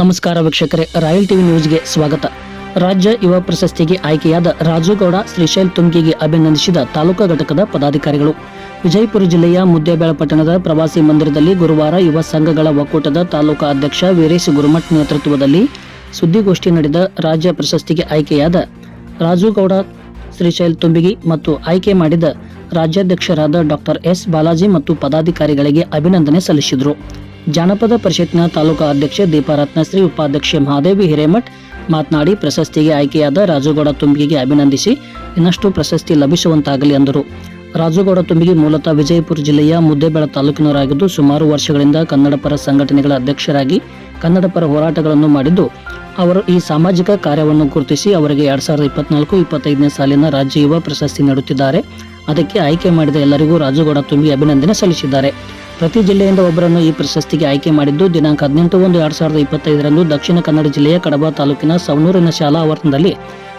ನಮಸ್ಕಾರ ವೀಕ್ಷಕರೇ, royal TV ನ್ಯೂಸ್ಗೆ ಸ್ವಾಗತ. ರಾಜ್ಯ ಯುವ ಪ್ರಶಸ್ತಿಗೆ ಆಯ್ಕೆಯಾದ ರಾಜುಗೌಡ ಶ್ರೀಶೈಲ್ ತುಂಗಿಗೆ ಅಭಿನಂದಿಸಿದ ತಾಲೂಕಾ ಘಟಕದ ಪದಾಧಿಕಾರಿಗಳು. ವಿಜಯಪುರ ಜಿಲ್ಲೆಯ ಮುದ್ದೇಬೇಳ ಪಟ್ಟಣದ ಪ್ರವಾಸಿ ಮಂದಿರದಲ್ಲಿ ಗುರುವಾರ ಯುವ ಸಂಘಗಳ ಒಕ್ಕೂಟದ ತಾಲೂಕಾ ಅಧ್ಯಕ್ಷ ವೀರೇಶ್ ಗುರುಮಠ್ ನೇತೃತ್ವದಲ್ಲಿ ಸುದ್ದಿಗೋಷ್ಠಿ ನಡೆದ ರಾಜ್ಯ ಪ್ರಶಸ್ತಿಗೆ ಆಯ್ಕೆಯಾದ ರಾಜುಗೌಡ ಶ್ರೀಶೈಲ್ ತುಂಬಿಗಿ ಮತ್ತು ಆಯ್ಕೆ ಮಾಡಿದ ರಾಜ್ಯಾಧ್ಯಕ್ಷರಾದ ಡಾಕ್ಟರ್ ಎಸ್ ಬಾಲಾಜಿ ಮತ್ತು ಪದಾಧಿಕಾರಿಗಳಿಗೆ ಅಭಿನಂದನೆ ಸಲ್ಲಿಸಿದರು. ಜಾನಪದ ಪರಿಷತ್ನ ತಾಲೂಕಾ ಅಧ್ಯಕ್ಷೆ ದೀಪಾರತ್ನಶ್ರೀ ಉಪಾಧ್ಯಕ್ಷೆ ಮಹಾದೇವಿ ಹಿರೇಮಠ್ ಮಾತನಾಡಿ ಪ್ರಶಸ್ತಿಗೆ ಆಯ್ಕೆಯಾದ ರಾಜುಗೌಡ ತುಂಬಿಗೆ ಅಭಿನಂದಿಸಿ ಇನ್ನಷ್ಟು ಪ್ರಶಸ್ತಿ ಲಭಿಸುವಂತಾಗಲಿ ಎಂದರು ರಾಜುಗೌಡ ತುಂಬಿಗೆ ಮೂಲತಃ ವಿಜಯಪುರ ಜಿಲ್ಲೆಯ ಮುದ್ದೇಬೇಳ ತಾಲೂಕಿನವರಾಗಿದ್ದು ಸುಮಾರು ವರ್ಷಗಳಿಂದ ಕನ್ನಡ ಪರ ಸಂಘಟನೆಗಳ ಅಧ್ಯಕ್ಷರಾಗಿ ಕನ್ನಡ ಪರ ಹೋರಾಟಗಳನ್ನು ಮಾಡಿದ್ದು, ಅವರು ಈ ಸಾಮಾಜಿಕ ಕಾರ್ಯವನ್ನು ಗುರುತಿಸಿ ಅವರಿಗೆ ಎರಡ್ ಸಾವಿರದ ಇಪ್ಪತ್ನಾಲ್ಕು ಇಪ್ಪತ್ತೈದನೇ ಸಾಲಿನ ರಾಜ್ಯ ಯುವ ಪ್ರಶಸ್ತಿ ನೀಡುತ್ತಿದ್ದಾರೆ. ಅದಕ್ಕೆ ಆಯ್ಕೆ ಮಾಡಿದ ಎಲ್ಲರಿಗೂ ರಾಜುಗೌಡ ತುಂಬಿ ಅಭಿನಂದನೆ ಸಲ್ಲಿಸಿದ್ದಾರೆ. ಪ್ರತಿ ಜಿಲ್ಲೆಯಿಂದ ಒಬ್ಬರನ್ನು ಈ ಪ್ರಶಸ್ತಿಗೆ ಆಯ್ಕೆ ಮಾಡಿದ್ದು ದಿನಾಂಕ ಹದಿನೆಂಟು ಒಂದು ಎರಡು ಸಾವಿರದ ಇಪ್ಪತ್ತೈದರಂದು ದಕ್ಷಿಣ ಕನ್ನಡ ಜಿಲ್ಲೆಯ ಕಡಬ ತಾಲೂಕಿನ ಸವನೂರಿನ ಶಾಲಾ ಆವರಣದಲ್ಲಿ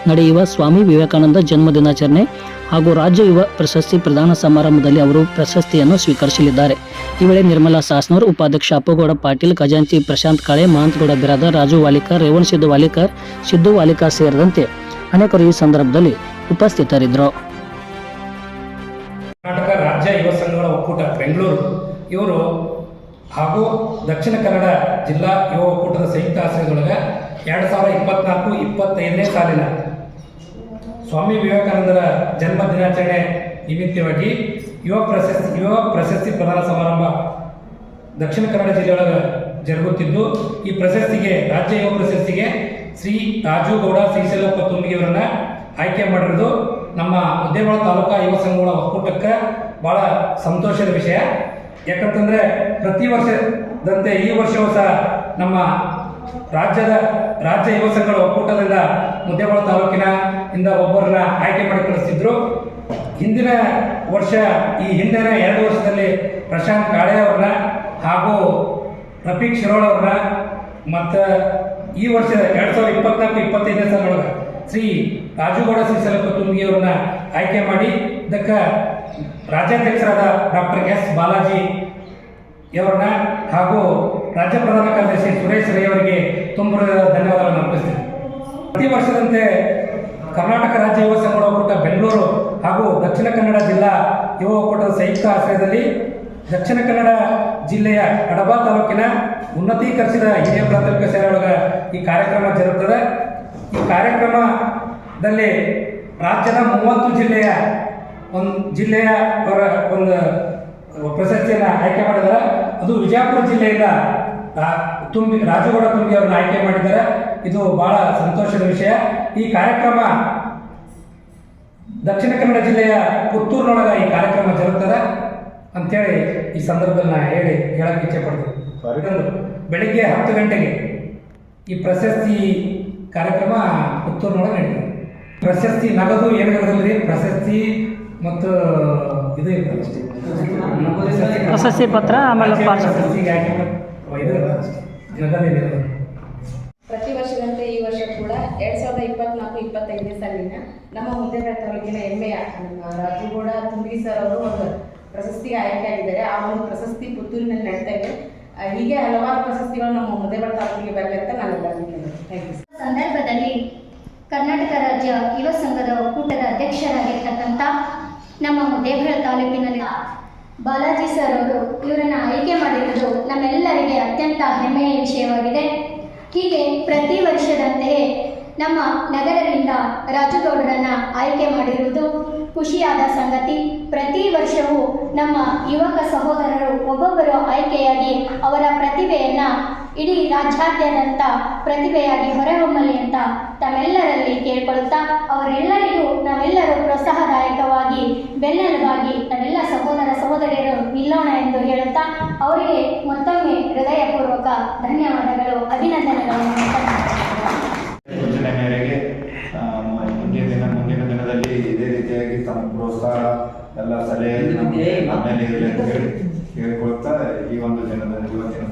ನಡೆಯುವ ಸ್ವಾಮಿ ವಿವೇಕಾನಂದ ಜನ್ಮ ದಿನಾಚರಣೆ ಹಾಗೂ ರಾಜ್ಯ ಯುವ ಪ್ರಶಸ್ತಿ ಪ್ರದಾನ ಸಮಾರಂಭದಲ್ಲಿ ಅವರು ಪ್ರಶಸ್ತಿಯನ್ನು ಸ್ವೀಕರಿಸಲಿದ್ದಾರೆ. ಈ ವೇಳೆ ನಿರ್ಮಲಾ ಸಾಸ್ನೂರ್, ಉಪಾಧ್ಯಕ್ಷ ಅಪ್ಪಗೌಡ ಪಾಟೀಲ್, ಖಜಾಂಚಿ ಪ್ರಶಾಂತ್ ಕಾಳೆ ಮಹಂತಗೌಡ ಬಿರಾದರ್ ರಾಜು ವಾಲಿಕರ್ ರೇವಣ್ ಸಿದ್ದು ವಾಲಿಕರ್ ಸಿದ್ದು ವಾಲಿಕರ್ ಸೇರಿದಂತೆ ಅನೇಕರು ಈ ಸಂದರ್ಭದಲ್ಲಿ ಉಪಸ್ಥಿತರಿದ್ದರು. ಇವರು ಹಾಗೂ ದಕ್ಷಿಣ ಕನ್ನಡ ಜಿಲ್ಲಾ ಯುವ ಒಕ್ಕೂಟದ ಸಂಯುಕ್ತ ಆಶ್ರಯದೊಳಗೆ ಎರಡು ಸಾವಿರದ ಇಪ್ಪತ್ನಾಲ್ಕು ಇಪ್ಪತ್ತೈದನೇ ಸಾಲಿನ ಸ್ವಾಮಿ ವಿವೇಕಾನಂದರ ಜನ್ಮ ದಿನಾಚರಣೆ ನಿಮಿತ್ತವಾಗಿ ಯುವ ಪ್ರಶಸ್ತಿ ಯುವ ಪ್ರಶಸ್ತಿ ಪ್ರದಾನ ಸಮಾರಂಭ ದಕ್ಷಿಣ ಕನ್ನಡ ಜಿಲ್ಲೆಯೊಳಗೆ ಜರುಗುತ್ತಿದ್ದು, ಈ ಪ್ರಶಸ್ತಿಗೆ, ರಾಜ್ಯ ಯುವ ಪ್ರಶಸ್ತಿಗೆ ಶ್ರೀ ರಾಜುಗೌಡ ಶ್ರೀಶೈಲಪ್ಪ ತುಂಬಿಗೆಯವರನ್ನ ಆಯ್ಕೆ ಮಾಡಿರೋದು ನಮ್ಮ ಉದ್ಯಮ ತಾಲೂಕಾ ಯುವ ಸಂಘಗಳ ಒಕ್ಕೂಟಕ್ಕೆ ಭಾಳ ಸಂತೋಷದ ವಿಷಯ. ಯಾಕಂತಂದ್ರೆ ಪ್ರತಿ ವರ್ಷದಂತೆ ಈ ವರ್ಷವೂ ಸಹ ನಮ್ಮ ರಾಜ್ಯದ ರಾಜ್ಯ ಯುವ ಸಂಘಗಳ ಒಕ್ಕೂಟದಿಂದ ಮುದ್ದೇಬಾಳ ತಾಲೂಕಿನ ಇಂದ ಒಬ್ಬರನ್ನ ಆಯ್ಕೆ ಮಾಡಿ ಕಳಿಸ್ತಿದ್ರು. ಹಿಂದಿನ ವರ್ಷ, ಈ ಹಿಂದಿನ ಎರಡು ವರ್ಷದಲ್ಲಿ ಪ್ರಶಾಂತ್ ಕಾಳೆ ಅವ್ರನ್ನ ಹಾಗೂ ರಫೀಕ್ ಶಿರೋಳ್ ಅವ್ರನ್ನ ಮತ್ತು ಈ ವರ್ಷ ಎರಡು ಸಾವಿರದ ಇಪ್ಪತ್ನಾಲ್ಕು, ಇಪ್ಪತ್ತೈದನೇ ಸಾಲೊಳಗೆ ಶ್ರೀ ರಾಜುಗೌಡ ಶ್ರೀ ತುಂಗಿ ಅವ್ರನ್ನ ಆಯ್ಕೆ ಮಾಡಿ, ಇದಕ್ಕೆ ರಾಜ್ಯಾಧ್ಯಕ್ಷರಾದ ಡಾಕ್ಟರ್ ಎಸ್ ಬಾಲಾಜಿ ಅವರನ್ನ ಹಾಗೂ ರಾಜ್ಯ ಪ್ರಧಾನ ಕಾರ್ಯದರ್ಶಿ ಸುರೇಶ್ ರೈ ಅವರಿಗೆ ತುಂಬ ಧನ್ಯವಾದಗಳನ್ನು ಅರ್ಪಿಸ್ತೀನಿ. ಪ್ರತಿ ವರ್ಷದಂತೆ ಕರ್ನಾಟಕ ರಾಜ್ಯ ಯುವ ಸಂಘ ಒಕ್ಕೂಟ ಬೆಂಗಳೂರು ಹಾಗೂ ದಕ್ಷಿಣ ಕನ್ನಡ ಜಿಲ್ಲಾ ಯುವ ಒಕ್ಕೂಟದ ಸಂಯುಕ್ತ ಆಶ್ರಯದಲ್ಲಿ ದಕ್ಷಿಣ ಕನ್ನಡ ಜಿಲ್ಲೆಯ ಕಡಬಾ ತಾಲೂಕಿನ ಉನ್ನತೀಕರಿಸಿದ ಹಿರಿಯ ಪ್ರಾಥಮಿಕ ಶಾಲೆಯೊಳಗೆ ಈ ಕಾರ್ಯಕ್ರಮ ಜರುಗುತ್ತದೆ ಈ ಕಾರ್ಯಕ್ರಮದಲ್ಲಿ ರಾಜ್ಯದ ಮೂವತ್ತು ಜಿಲ್ಲೆಯ ಒಂದು ಜಿಲ್ಲೆಯ ಅವರ ಒಂದು ಪ್ರಶಸ್ತಿಯನ್ನು ಆಯ್ಕೆ ಮಾಡಿದ್ದಾರೆ ಅದು ವಿಜಯಪುರ ಜಿಲ್ಲೆಯಿಂದ ತುಂಬಿ ರಾಜಗೌಡ ತುಂಬಿ ಅವರನ್ನು ಆಯ್ಕೆ ಮಾಡಿದ್ದಾರೆ. ಇದು ಬಹಳ ಸಂತೋಷದ ವಿಷಯ. ಈ ಕಾರ್ಯಕ್ರಮ ದಕ್ಷಿಣ ಕನ್ನಡ ಜಿಲ್ಲೆಯ ಪುತ್ತೂರಿನೊಳಗೆ ಈ ಕಾರ್ಯಕ್ರಮ ಜರುಗ್ತದೆ ಅಂತೇಳಿ ಈ ಸಂದರ್ಭದಲ್ಲಿ ನಾ ಹೇಳಿ ಹೇಳಕ್ಕೆ ಇಚ್ಛೆ ಪಡ್ತೀನಿ. ಬೆಳಿಗ್ಗೆ ಹತ್ತು ಗಂಟೆಗೆ ಈ ಪ್ರಶಸ್ತಿ ಕಾರ್ಯಕ್ರಮ ಪುತ್ತೂರಿನೊಳಗೆ ನಡೀತದೆ. ಪ್ರಶಸ್ತಿ ನಗದು ಏನು ಇರೋದಿಲ್ಲ ರೀ ಪ್ರಶಸ್ತಿ ಮತ್ತು ಇದು ಇರ್ತದೆ ಅಷ್ಟೇ. ಪ್ರಶಸ್ತಿ ಪತ್ರ ಆಮೇಲೆ ಪ್ರತಿ ವರ್ಷದಂತೆ ಈ ವರ್ಷ ಕೂಡ ಎರಡ್ ಸಾವಿರದ ಇಪ್ಪತ್ನಾಲ್ಕು ಇಪ್ಪತ್ತೈದನೇ ಸಾಲಿನ ನಮ್ಮ ಮುದ್ದೇಬೇಳ ತಾಲೂಕಿನ ಹೆಮ್ಮೆಯ ನಮ್ಮ ರಾಜುಗೌಡ ತುಂಬಿ ಸರ್ ಅವರು ಒಂದು ಪ್ರಶಸ್ತಿಗೆ ಆಯ್ಕೆಯಾಗಿದ್ದಾರೆ. ಆ ಒಂದು ಪ್ರಶಸ್ತಿ ಪುತ್ತೂರಿನಲ್ಲಿ ನಡೀತಾ ಇದೆ. ಹೀಗೆ ಹಲವಾರು ಪ್ರಶಸ್ತಿಗಳು ನಮ್ಮ ಮುದ್ದೇಬೇಳ ತಾಲೂಕಿಗೆ ಬರಲಿ ಅಂತ ನಾನು ಎಲ್ಲರಿಗೂ ಥ್ಯಾಂಕ್ ಯು ಸಂದರ್ಭದಲ್ಲಿ ಕರ್ನಾಟಕ ರಾಜ್ಯ ಯುವ ಸಂಘದ ಒಕ್ಕೂಟದ ಅಧ್ಯಕ್ಷರಾಗಿರ್ತಕ್ಕಂಥ ನಮ್ಮ ಮುದ್ದೇಬೇಳ ತಾಲೂಕಿನಲ್ಲಿ ಬಾಲಾಜಿ ಸರ್ ಅವರು ಇವರನ್ನು ಆಯ್ಕೆ ಮಾಡಿರುವುದು ನಮ್ಮೆಲ್ಲರಿಗೆ ಅತ್ಯಂತ ಹೆಮ್ಮೆಯ ವಿಷಯವಾಗಿದೆ. ಹೀಗೆ ಪ್ರತಿ ವರ್ಷದಂತೆಯೇ ನಮ್ಮ ನಗರದಿಂದ ರಾಜುಗೌಡರನ್ನ ಆಯ್ಕೆ ಮಾಡಿರುವುದು ಖುಷಿಯಾದ ಸಂಗತಿ. ಪ್ರತಿ ವರ್ಷವೂ ನಮ್ಮ ಯುವಕ ಸಹೋದರರು ಒಬ್ಬೊಬ್ಬರು ಆಯ್ಕೆಯಾಗಿ ಅವರ ಪ್ರತಿಭೆಯನ್ನ ಇಡೀ ರಾಜ್ಯಾದ್ಯಂತ ಪ್ರತಿಭೆಯಾಗಿ ಹೊರಹೊಮ್ಮಲಿ ಅಂತ ತಮ್ಮೆಲ್ಲರಲ್ಲಿ ಕೇಳ್ಕೊಳ್ತಾ ಅವರೆಲ್ಲರಿಗೂ ಬೆನ್ನೆಲುಬಾಗಿ ನನ್ನೆಲ್ಲ ಸಹೋದರ ಸಹೋದರಿಯರು ನಿಲ್ಲೋಣ ಎಂದು ಹೇಳುತ್ತಾ ಅವರಿಗೆ ಮತ್ತೊಮ್ಮೆ ಹೃದಯಪೂರ್ವಕ ಧನ್ಯವಾದಗಳು ಅಭಿನಂದನೆಗಳನ್ನು ಸೂಚನೆ ಮೇರೆಗೆ ಮುಂದಿನ ದಿನ ಮುಂದಿನ ದಿನದಲ್ಲಿ ಇದೇ ರೀತಿಯಾಗಿ ತಮ್ಮ ಪ್ರೋತ್ಸಾಹ ಎಲ್ಲ ಸಲಹೆ ಕೇಳಿಕೊಳ್ತಾ ಈ ಒಂದು ದಿನದ ಇವತ್ತಿನ